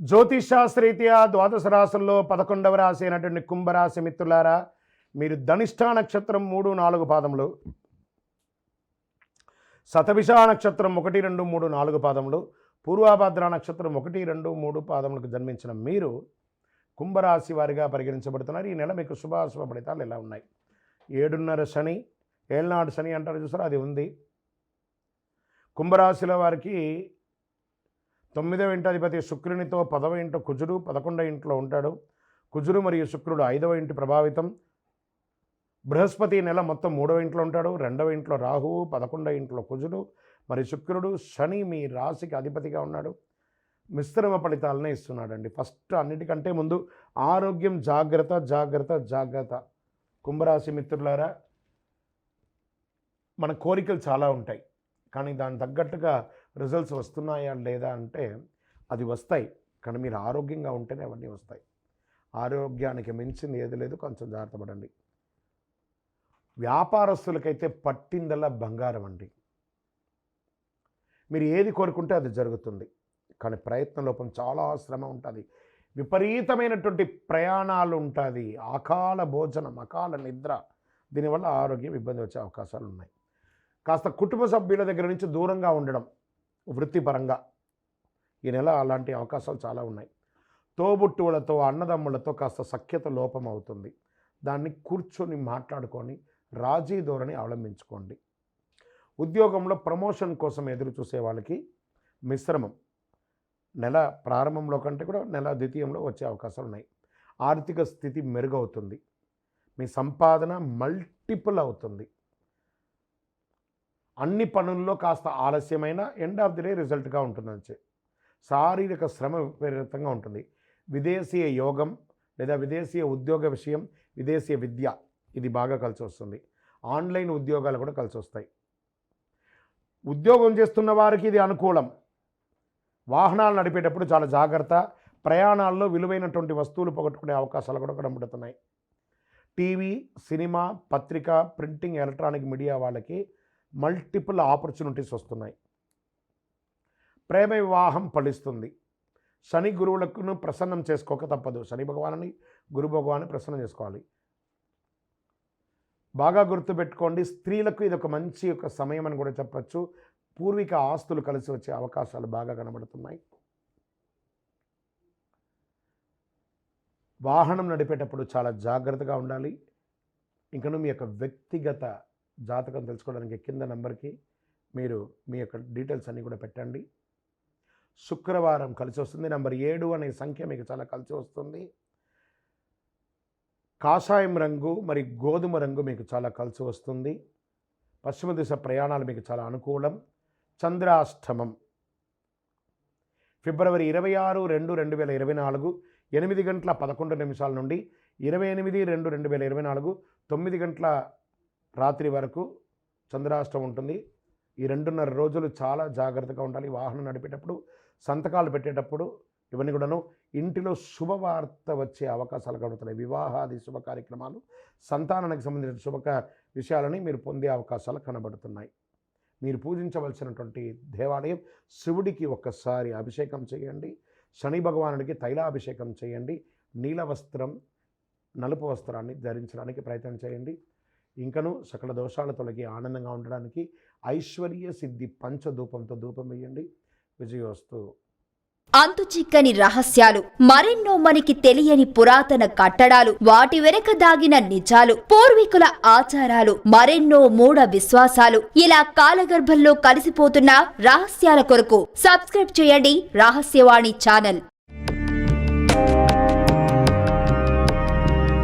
జ్యోతిషాస్త్రీత్యా ద్వాదశ రాశుల్లో పదకొండవ రాశి అయినటువంటి కుంభరాశి మిత్రులారా మీరు ధనిష్ఠా నక్షత్రం మూడు నాలుగు పాదములు శతభిషా నక్షత్రం ఒకటి రెండు మూడు నాలుగు పాదములు పూర్వాభద్ర నక్షత్రం ఒకటి రెండు మూడు పాదములకు జన్మించిన మీరు కుంభరాశి వారిగా పరిగణించబడుతున్నారు. ఈ నెల మీకు శుభాశుభ ఫలితాలు ఎలా ఉన్నాయి. ఏడున్నర శని ఏళ్ళనాడు శని అంటారు చూసారా అది ఉంది. కుంభరాశిలో వారికి తొమ్మిదవ ఇంట అధిపతి శుక్రునితో పదవ ఇంట కుజుడు పదకొండవ ఇంట్లో ఉంటాడు. కుజుడు మరియు శుక్రుడు ఐదవ ఇంటి ప్రభావితం. బృహస్పతి నెల మొత్తం మూడవ ఇంట్లో ఉంటాడు. రెండవ ఇంట్లో రాహువు పదకొండవ ఇంట్లో కుజుడు. మరి శుక్రుడు శని మీ రాశికి అధిపతిగా ఉన్నాడు. మిశ్రమ ఫలితాలనే ఇస్తున్నాడండి. ఫస్ట్ అన్నిటికంటే ముందు ఆరోగ్యం జాగ్రత్త జాగ్రత్త జాగ్రత్త. కుంభరాశి మిత్రులారా మన కోరికలు చాలా ఉంటాయి. కానీ దాని తగ్గట్టుగా రిజల్ట్స్ వస్తున్నాయా లేదా అంటే అది వస్తాయి. కానీ మీరు ఆరోగ్యంగా ఉంటేనే అవన్నీ వస్తాయి. ఆరోగ్యానికి మించింది ఏది లేదు. కొంచెం జాగ్రత్త పడండి. వ్యాపారస్తులకైతే పట్టిందల్లా బంగారం అండి. మీరు ఏది కోరుకుంటే అది జరుగుతుంది. కానీ ప్రయత్న లోపం చాలా శ్రమ ఉంటుంది. విపరీతమైనటువంటి ప్రయాణాలు ఉంటుంది అకాల భోజనం అకాల నిద్ర. దీనివల్ల ఆరోగ్యం ఇబ్బంది వచ్చే అవకాశాలు ఉన్నాయి. కాస్త కుటుంబ సభ్యుల దగ్గర నుంచి దూరంగా ఉండడం వృత్తిపరంగా ఈ నెల అలాంటి అవకాశాలు చాలా ఉన్నాయి. తోబుట్టువులతో అన్నదమ్ములతో కాస్త సఖ్యత లోపం అవుతుంది. దాన్ని కూర్చొని మాట్లాడుకొని రాజీ ధోరణి అవలంబించుకోండి. ఉద్యోగంలో ప్రమోషన్ కోసం ఎదురు చూసే వాళ్ళకి మిశ్రమం. నెల ప్రారంభంలో కంటే కూడా నెల ద్వితీయంలో వచ్చే అవకాశాలు ఉన్నాయి. ఆర్థిక స్థితి మెరుగవుతుంది. మీ సంపాదన మల్టిపుల్ అవుతుంది. అన్ని పనుల్లో కాస్త ఆలస్యమైన ఎండ్ ఆఫ్ ది డే రిజల్ట్గా ఉంటుందని శారీరక శ్రమ విపరీతంగా ఉంటుంది. విదేశీయ యోగం లేదా విదేశీయ ఉద్యోగ విషయం విదేశీయ విద్య ఇది బాగా కలిసి వస్తుంది. ఆన్లైన్ ఉద్యోగాలు కూడా కలిసి వస్తాయి. ఉద్యోగం చేస్తున్న వారికి ఇది అనుకూలం. వాహనాలు నడిపేటప్పుడు చాలా జాగ్రత్త. ప్రయాణాల్లో విలువైనటువంటి వస్తువులు పోగొట్టుకునే అవకాశాలు కూడా కనబడుతున్నాయి. టీవీ సినిమా పత్రిక ప్రింటింగ్ ఎలక్ట్రానిక్ మీడియా వాళ్ళకి మల్టిపుల్ ఆపర్చునిటీస్ వస్తున్నాయి. ప్రేమ వివాహం ఫలిస్తుంది. శని గురువులకును ప్రసన్నం చేసుకోక తప్పదు. శని భగవాన్ని గురు భగవాన్ని ప్రసన్నం చేసుకోవాలి. బాగా గుర్తుపెట్టుకోండి స్త్రీలకు ఇది ఒక మంచి ఒక సమయం అని కూడా చెప్పచ్చు. పూర్వీక ఆస్తులు కలిసి వచ్చే అవకాశాలు బాగా కనబడుతున్నాయి. వాహనం నడిపేటప్పుడు చాలా జాగ్రత్తగా ఉండాలి. ఇంకను మీ యొక్క వ్యక్తిగత జాతకం తెలుసుకోవడానికి కింద నెంబర్కి మీరు మీ యొక్క డీటెయిల్స్ అన్నీ కూడా పెట్టండి. శుక్రవారం కలిసి వస్తుంది. నెంబర్ ఏడు అనే సంఖ్య మీకు చాలా కలిసి వస్తుంది. కాషాయం రంగు మరి గోధుమ రంగు మీకు చాలా కలిసి వస్తుంది. పశ్చిమ దిశ ప్రయాణాలు మీకు చాలా అనుకూలం. చంద్రాష్టమం. ఫిబ్రవరి ఇరవై ఆరు రెండు రెండు వేల ఇరవై నాలుగు ఎనిమిది గంటల పదకొండు నిమిషాల నుండి ఇరవై ఎనిమిది రెండు రెండు వేల ఇరవై నాలుగు తొమ్మిది గంటల రాత్రి వరకు చంద్రాష్టం ఉంటుంది. ఈ రెండున్నర రోజులు చాలా జాగ్రత్తగా ఉండాలి. వాహనం నడిపేటప్పుడు సంతకాలు పెట్టేటప్పుడు ఇవన్నీ కూడాను ఇంటిలో శుభవార్త వచ్చే అవకాశాలు కలుగుతున్నాయి వివాహాది శుభ కార్యక్రమాలు సంతానానికి సంబంధించిన శుభ విషయాలని మీరు పొందే అవకాశాలు కనబడుతున్నాయి. మీరు పూజించవలసినటువంటి దేవాలయం శివుడికి ఒక్కసారి అభిషేకం చేయండి. శని భగవానుడికి తైలాభిషేకం చేయండి. నీల వస్త్రం నలుపు వస్త్రాన్ని ధరించడానికి ప్రయత్నం చేయండి. ఇంకను సకల దోషాలు తొలగి ఆనందంగా ఉండడానికి ఐశ్వర్య సిద్ధి పంచధూపంతో ధూపం వేయండి. విజయోస్తు. అంతు చిక్కని రహస్యాలు మరెన్నో మనకి తెలియని పురాతన కట్టడాలు వాటి వెనక దాగిన నిజాలు పూర్వీకుల ఆచారాలు మరెన్నో మూఢ విశ్వాసాలు ఇలా కాలగర్భంలో కలిసిపోతున్న రహస్యాల కొరకు సబ్స్క్రైబ్ చేయండి రహస్యవాణి ఛానల్.